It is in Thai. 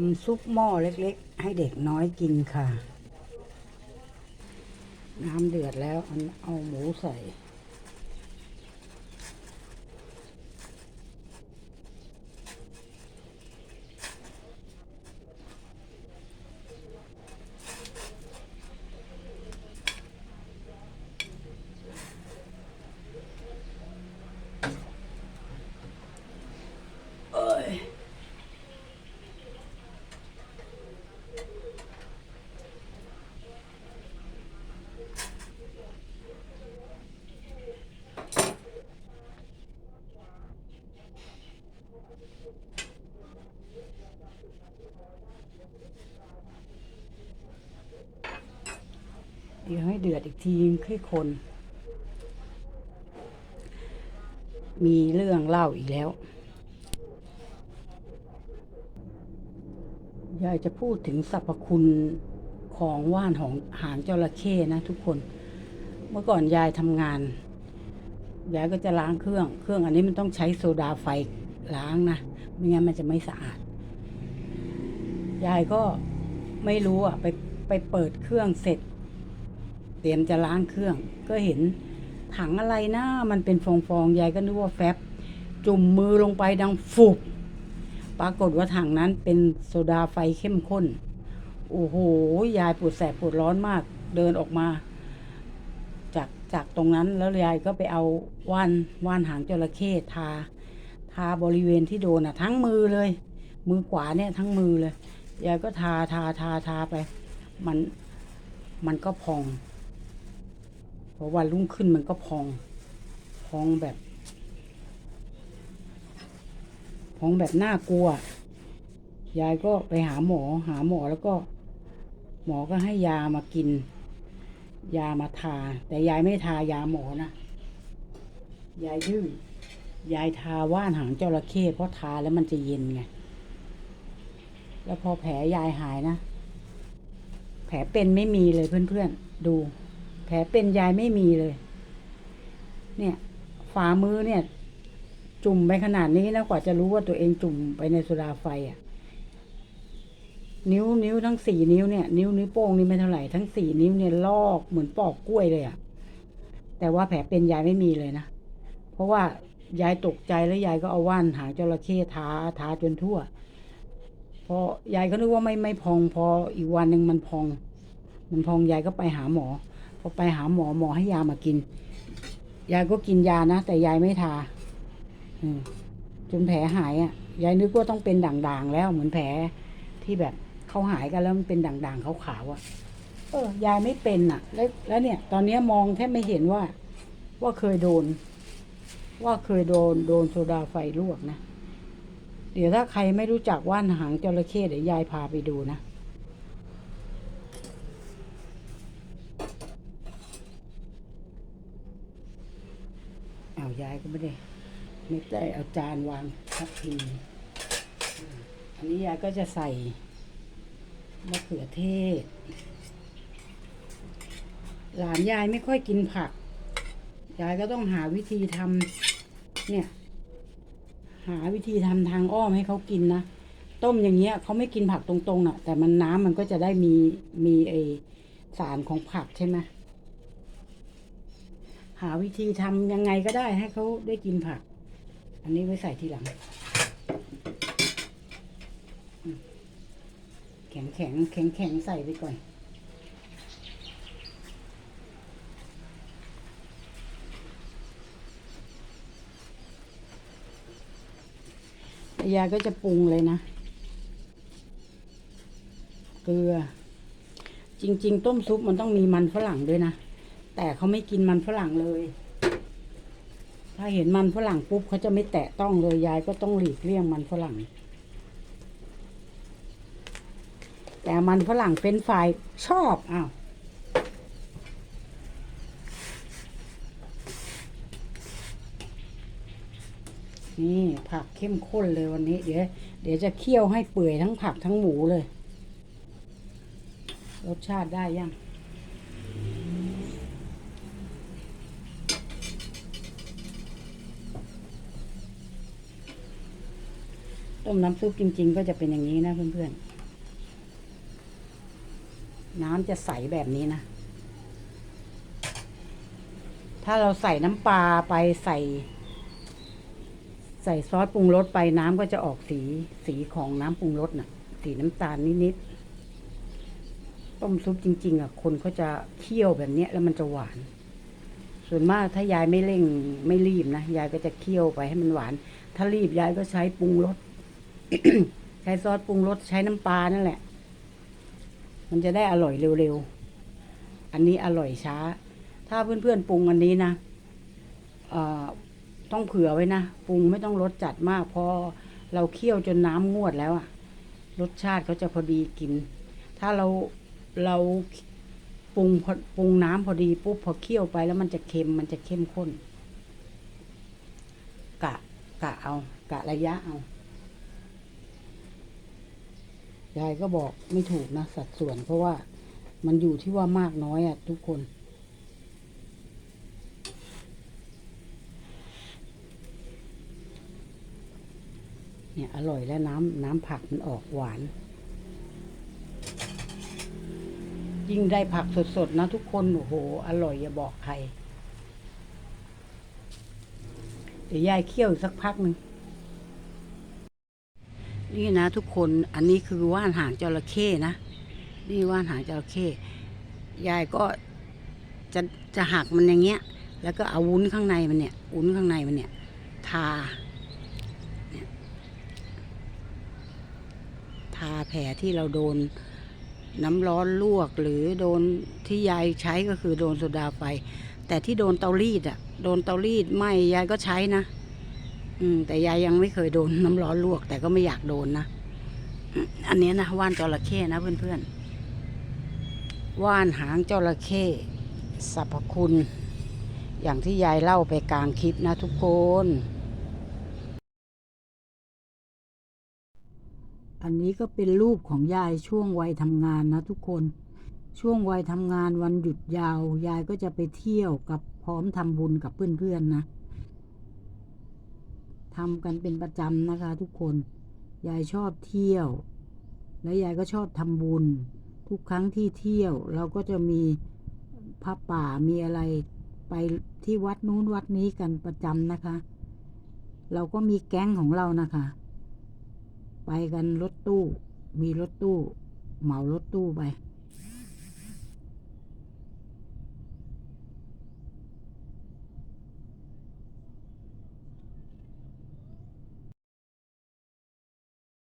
ำซุปหม้อเล็กๆ ให้เด็กน้อยกินค่ะ น้ำเดือดแล้วเอาเอาหมูใส่ เดือดอีกทีค่อยคน มีเรื่องเล่าอีกแล้วยายจะพูดถึงสรรพคุณของว่านของหางจระเข้นะทุกคน เมื่อก่อนยายทำงาน ยายก็จะล้างเครื่อง เครื่องอันนี้มันต้องใช้โซดาไฟล้างนะ ไม่งั้นมันจะไม่สะอาด ยายก็ไม่รู้อะ ไปไปเปิดเครื่องเสร็จ เตรียมจะล้างเครื่อง ก็เห็นถังอะไรนะมันเป็นฟองๆยายก็นึกว่าแฟบ จุ่มมือลงไปดังฟุบปรากฏว่าถังนั้นเป็นโซดาไฟเข้มข้น โอ้โห ยายปวดแสบปวดร้อนมาก เดินออกมา จากจากตรงนั้นแล้วยายก็ไปเอาว่านว่านหางจระเข้ทา ทาบริเวณที่โดนอะ ทั้งมือเลย มือขวาเนี่ยทั้งมือเลย ยายก็ทาทาทาทาไป มันมันก็พอง ราะวันรุ่งขึ้นมันก็พอง พองแบบ พองแบบน่ากลัว ยายก็ไปหาหมอหาหมอแล้วก็ หมอก็ให้ยามากิน ยามาทา แต่ยายไม่ทายาหมอนะ ยายดื้อยายทาว่านหางจระเข้เพราะทาแล้วมันจะเย็นไง แล้วพอแผลยายหายนะ แผลเป็นไม่มีเลยเพื่อนๆ ดู ลเป็นยายไม่มีเลย เนี่ยฝ่ามือเนี่ย จุ่มไปขนาดนี้นะกว่าจะรู้ว่าตัวเองจุ่มไปในโซดาไฟอะ่ะ นิ้วนิ้วทั้งสี่นิ้วเนี่ย นิ้วนิ้วโป้งนี่ไม่เท่าไหร่ทั้งสี่นิ้วเนี่ยลอกเหมือนปอกกล้วยเลยอะ่ะ แต่ว่าแผลเป็นยายไม่มีเลยนะ เพราะว่ายายตกใจแล้วยายก็เอาว่านหางจระเข้ทาทาจนทั่ว พอยายก็นึกว่าไม่ไม่พองพออีกวันหนึ่งมันพอง มันพองยายก็ไปหาหมอ พอไปหาหมอหมอให้ยามากิน ยายก็กินยานะ แต่ยายไม่ทาจนแผลหายอะ่ะ ยายนึกว่าต้องเป็นด่างๆแล้วเหมือนแผลที่แบบเขาหายกันแล้วมันเป็นด่างๆขาวๆอะ่ะ เออยายไม่เป็นอะ แล้วแล้วเนี่ย ตอนนี้มองแทบไม่เห็นว่า ว่าเคยโดน ว่าเคยโดนโดนโซดาไฟลวกนะเดี๋ยวถ้าใครไม่รู้จักว่านหางจระเข้เดี๋ยวยายพาไปดูนะ เอายายก็ไม่ได้ไม่ได้เอาจานวางทับทีอันนี้ยายก็จะใส่มะเขือเทศ หลานยายไม่ค่อยกินผัก ยายก็ต้องหาวิธีทำเนี่ย หาวิธีทำทางอ้อมให้เขากินนะต้มอย่างเงี้ยเขาไม่กินผักตรงๆน่ะ แต่มันน้ำมันก็จะได้มีมีไอสารของผักใช่ไหม หาวิธีทำยังไงก็ได้ให้เขาได้กินผัก อันนี้ไว้ใส่ทีหลัง แข็งแข็งแข็งแข็งใส่ไปก่อนยายก็จะปรุงเลยนะ เกลือ จริง ๆ ต้มซุปมันต้องมีมันฝรั่งด้วยนะ แต่เขาไม่กินมันฝรั่งเลย ถ้าเห็นมันฝรั่งปุ๊บเขาจะไม่แตะต้องเลยยายก็ต้องหลีกเลี่ยงมันฝรั่ง แต่มันฝรั่งเป็นฝ่ายชอบอ้าวนี่ผักเข้มข้นเลยวันนี้ เดี๋ยวเดี๋ยวจะเคี่ยวให้เปื่อยทั้งผักทั้งหมูเลย รสชาติได้ยัง ต้มน้ำซุปจริง ๆ ก็จะเป็นอย่างนี้นะเพื่อนๆ น้ำจะใสแบบนี้นะ ถ้าเราใส่น้ำปลาไปใส่ ใส่ซอสปรุงรสไปน้ำก็จะออกสีสีของน้ำปรุงรสน่ะ สีน้ำตาลนิดๆ ต้มซุปจริง ๆอะคนเขาจะเคี่ยวแบบนี้แล้วมันจะหวาน ส่วนมากถ้ายายไม่เร่งไม่รีบนะยายก็จะเคี่ยวไปให้มันหวานถ้ารีบยายก็ใช้ปรุงรส ใช้ซอสปรุงรสใช้น้ำปลานั่นแหละ มันจะได้อร่อยเร็วๆ อันนี้อร่อยช้า ถ้าเพื่อนๆปรุงอันนี้นะเอ่อต้องเผื่อไว้นะปรุงไม่ต้องรสจัดมากพอเราเคี่ยวจนน้ำงวดแล้วอะรสชาติเขาจะพอดีกิน ถ้าเราเราปรุงพอปรุงน้ำพอดีปุ๊บพอเคี่ยวไปแล้วมันจะเค็มมันจะเข้มข้น กะกะเอา กะระยะเอา ยายก็บอกไม่ถูกนะ สัดส่วนเพราะว่ามันอยู่ที่ว่ามากน้อยอะทุกคน เนี่ยอร่อยแล้วน้ำน้ำผักมันออกหวาน ยิ่งได้ผักสดๆนะทุกคน โอ้โห อร่อยอย่าบอกใคร เดี๋ยวยายเคี่ยวสักพักหนึ่ง นี่นะทุกคนอันนี้คือว่านหางจระเข้นะ นี่ว่านหางจระเข้ยายก็จะจะหักมันอย่างเงี้ย แล้วก็เอาวุ้นข้างในมันเนี่ยวุ้นข้างในมันเนี่ย ทาทาแผลที่เราโดนน้ำร้อนลวกหรือโดนที่ยายใช้ก็คือโดนโซดาไฟ แต่ที่โดนเตารีดอะโดนเตารีดไหมยายก็ใช้นะ อืม แต่ยายยังไม่เคยโดนน้ำร้อนลวก แต่ก็ไม่อยากโดนนะอันนี้นะว่านจระเข้นะเพื่อนๆว่านหางจระเข้สรรพคุณ อย่างที่ยายเล่าไปกลางคลิปนะทุกคน อันนี้ก็เป็นรูปของยายช่วงวัยทำงานนะทุกคน ช่วงวัยทำงานวันหยุดยาว ยายก็จะไปเที่ยวกับพร้อมทำบุญกับเพื่อนๆนะ ทำกันเป็นประจำนะคะ ทุกคน ยายชอบเที่ยว และยายก็ชอบทำบุญ ทุกครั้งที่เที่ยว เราก็จะมีพระป่ามีอะไรไปที่วัดนู้นวัดนี้กันประจำนะคะ เราก็มีแก๊งของเรานะคะ ไปกันรถตู้ มีรถตู้ เหมารถตู้ไป